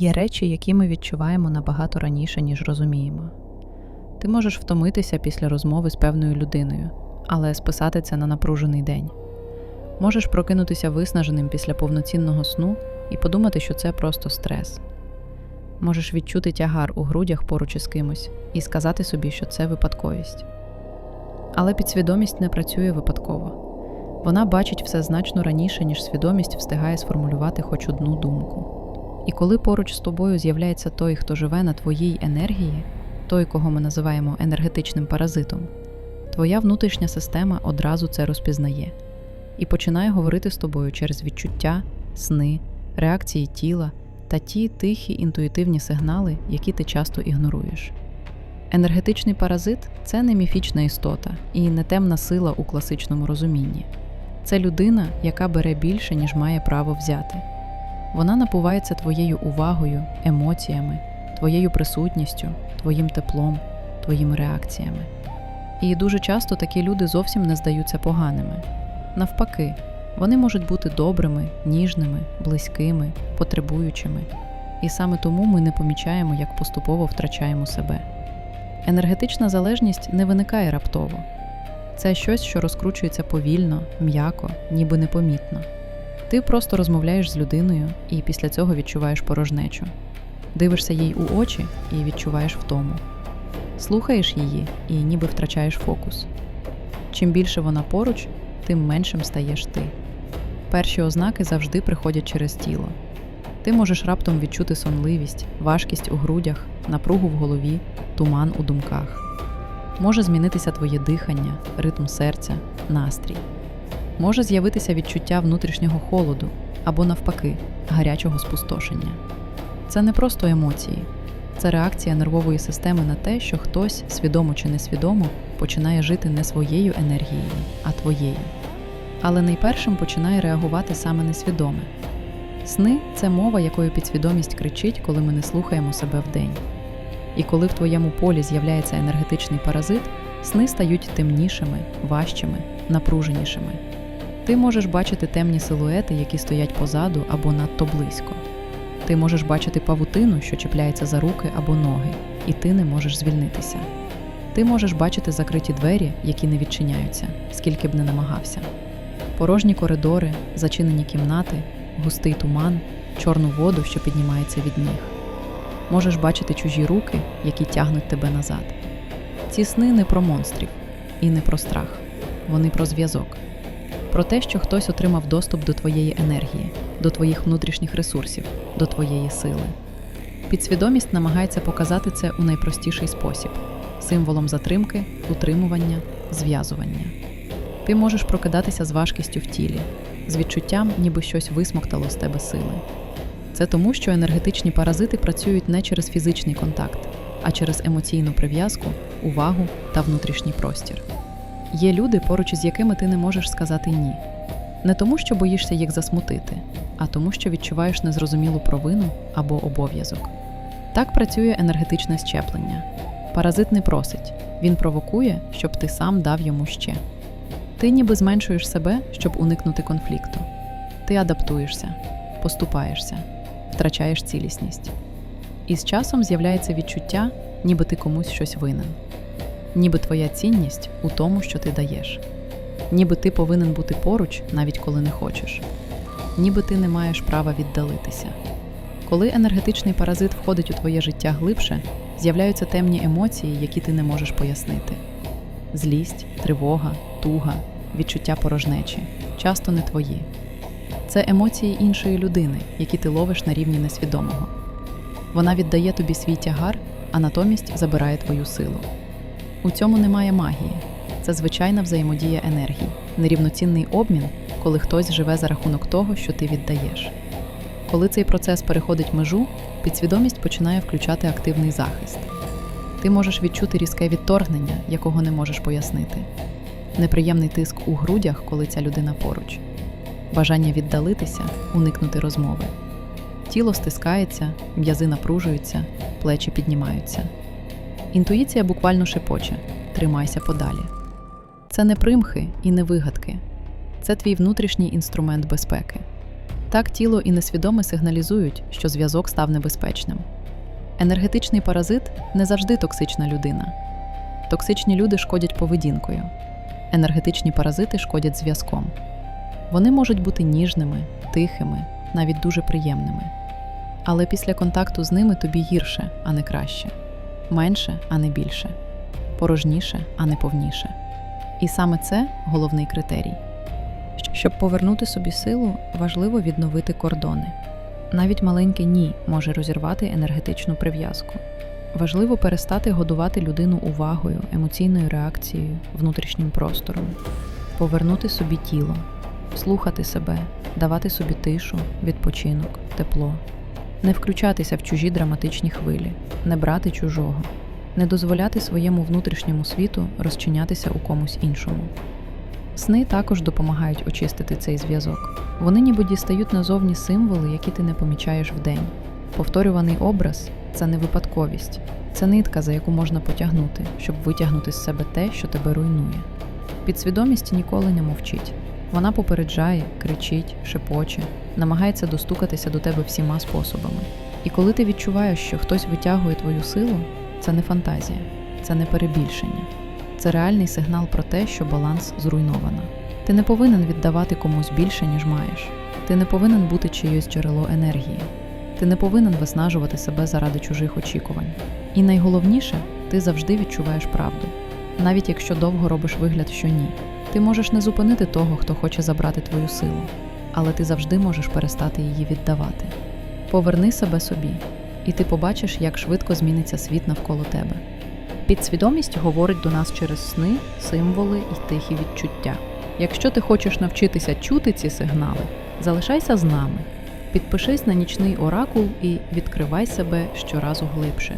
Є речі, які ми відчуваємо набагато раніше, ніж розуміємо. Ти можеш втомитися після розмови з певною людиною, але списати це на напружений день. Можеш прокинутися виснаженим після повноцінного сну і подумати, що це просто стрес. Можеш відчути тягар у грудях поруч із кимось і сказати собі, що це випадковість. Але підсвідомість не працює випадково. Вона бачить все значно раніше, ніж свідомість встигає сформулювати хоч одну думку. І коли поруч з тобою з'являється той, хто живе на твоїй енергії, той, кого ми називаємо енергетичним паразитом, твоя внутрішня система одразу це розпізнає і починає говорити з тобою через відчуття, сни, реакції тіла та ті тихі інтуїтивні сигнали, які ти часто ігноруєш. Енергетичний паразит це не міфічна істота і не темна сила у класичному розумінні. Це людина, яка бере більше, ніж має право взяти. Вона напувається твоєю увагою, емоціями, твоєю присутністю, твоїм теплом, твоїми реакціями. І дуже часто такі люди зовсім не здаються поганими. Навпаки, вони можуть бути добрими, ніжними, близькими, потребуючими. І саме тому ми не помічаємо, як поступово втрачаємо себе. Енергетична залежність не виникає раптово. Це щось, що розкручується повільно, м'яко, ніби непомітно. Ти просто розмовляєш з людиною і після цього відчуваєш порожнечу. Дивишся їй у очі і відчуваєш втому. Слухаєш її і ніби втрачаєш фокус. Чим більше вона поруч, тим меншим стаєш ти. Перші ознаки завжди приходять через тіло. Ти можеш раптом відчути сонливість, важкість у грудях, напругу в голові, туман у думках. Може змінитися твоє дихання, ритм серця, настрій. Може з'явитися відчуття внутрішнього холоду або, навпаки, гарячого спустошення. Це не просто емоції, це реакція нервової системи на те, що хтось, свідомо чи несвідомо, починає жити не своєю енергією, а твоєю. Але найпершим починає реагувати саме несвідоме. Сни це мова, якою підсвідомість кричить, коли ми не слухаємо себе вдень. І коли в твоєму полі з'являється енергетичний паразит, сни стають темнішими, важчими, напруженішими. Ти можеш бачити темні силуети, які стоять позаду або надто близько. Ти можеш бачити павутину, що чіпляється за руки або ноги, і ти не можеш звільнитися. Ти можеш бачити закриті двері, які не відчиняються, скільки б не намагався. Порожні коридори, зачинені кімнати, густий туман, чорну воду, що піднімається від ніг. Можеш бачити чужі руки, які тягнуть тебе назад. Ці сни не про монстрів і не про страх, вони про зв'язок, про те, що хтось отримав доступ до твоєї енергії, до твоїх внутрішніх ресурсів, до твоєї сили. Підсвідомість намагається показати це у найпростіший спосіб символом затримки, утримування, зв'язування. Ти можеш прокидатися з важкістю в тілі, з відчуттям, ніби щось висмоктало з тебе сили. Це тому, що енергетичні паразити працюють не через фізичний контакт, а через емоційну прив'язку, увагу та внутрішній простір. Є люди, поруч із якими ти не можеш сказати ні. Не тому, що боїшся їх засмутити, а тому, що відчуваєш незрозумілу провину або обов'язок. Так працює енергетичне щеплення. Паразит не просить, він провокує, щоб ти сам дав йому ще. Ти ніби зменшуєш себе, щоб уникнути конфлікту. Ти адаптуєшся, поступаєшся, втрачаєш цілісність. І з часом з'являється відчуття, ніби ти комусь щось винен, ніби твоя цінність у тому, що ти даєш, ніби ти повинен бути поруч, навіть коли не хочеш, ніби ти не маєш права віддалитися. Коли енергетичний паразит входить у твоє життя глибше, з'являються темні емоції, які ти не можеш пояснити. Злість, тривога, туга, відчуття порожнечі часто не твої. Це емоції іншої людини, які ти ловиш на рівні несвідомого. Вона віддає тобі свій тягар, а натомість забирає твою силу. У цьому немає магії. Це звичайна взаємодія енергій, нерівноцінний обмін, коли хтось живе за рахунок того, що ти віддаєш. Коли цей процес переходить межу, підсвідомість починає включати активний захист. Ти можеш відчути різке відторгнення, якого не можеш пояснити, неприємний тиск у грудях, коли ця людина поруч, бажання віддалитися, уникнути розмови. Тіло стискається, м'язи напружуються, плечі піднімаються. Інтуїція буквально шепоче тримайся подалі. Це не примхи і не вигадки, це твій внутрішній інструмент безпеки. Так тіло і несвідоме сигналізують, що зв'язок став небезпечним. Енергетичний паразит не завжди токсична людина. Токсичні люди шкодять поведінкою. Енергетичні паразити шкодять зв'язком. Вони можуть бути ніжними, тихими, навіть дуже приємними. Але після контакту з ними тобі гірше, а не краще, менше, а не більше, порожніше, а не повніше. І саме це головний критерій. Щоб повернути собі силу, важливо відновити кордони. Навіть маленьке ні може розірвати енергетичну прив'язку. Важливо перестати годувати людину увагою, емоційною реакцією, внутрішнім простором, повернути собі тіло, слухати себе, давати собі тишу, відпочинок, тепло, не включатися в чужі драматичні хвилі, не брати чужого, не дозволяти своєму внутрішньому світу розчинятися у комусь іншому. Сни також допомагають очистити цей зв'язок. Вони ніби дістають назовні символи, які ти не помічаєш вдень. Повторюваний образ це не випадковість, це нитка, за яку можна потягнути, щоб витягнути з себе те, що тебе руйнує. Підсвідомість ніколи не мовчить. Вона попереджає, кричить, шепоче, намагається достукатися до тебе всіма способами. І коли ти відчуваєш, що хтось витягує твою силу, це не фантазія, це не перебільшення. Це реальний сигнал про те, що баланс зруйновано. Ти не повинен віддавати комусь більше, ніж маєш. Ти не повинен бути чиєсь джерело енергії. Ти не повинен виснажувати себе заради чужих очікувань. І найголовніше, ти завжди відчуваєш правду. Навіть якщо довго робиш вигляд, що ні. Ти можеш не зупинити того, хто хоче забрати твою силу, але ти завжди можеш перестати її віддавати. Поверни себе собі, і ти побачиш, як швидко зміниться світ навколо тебе. Підсвідомість говорить до нас через сни, символи і тихі відчуття. Якщо ти хочеш навчитися чути ці сигнали, залишайся з нами. Підпишись на нічний оракул і відкривай себе щоразу глибше.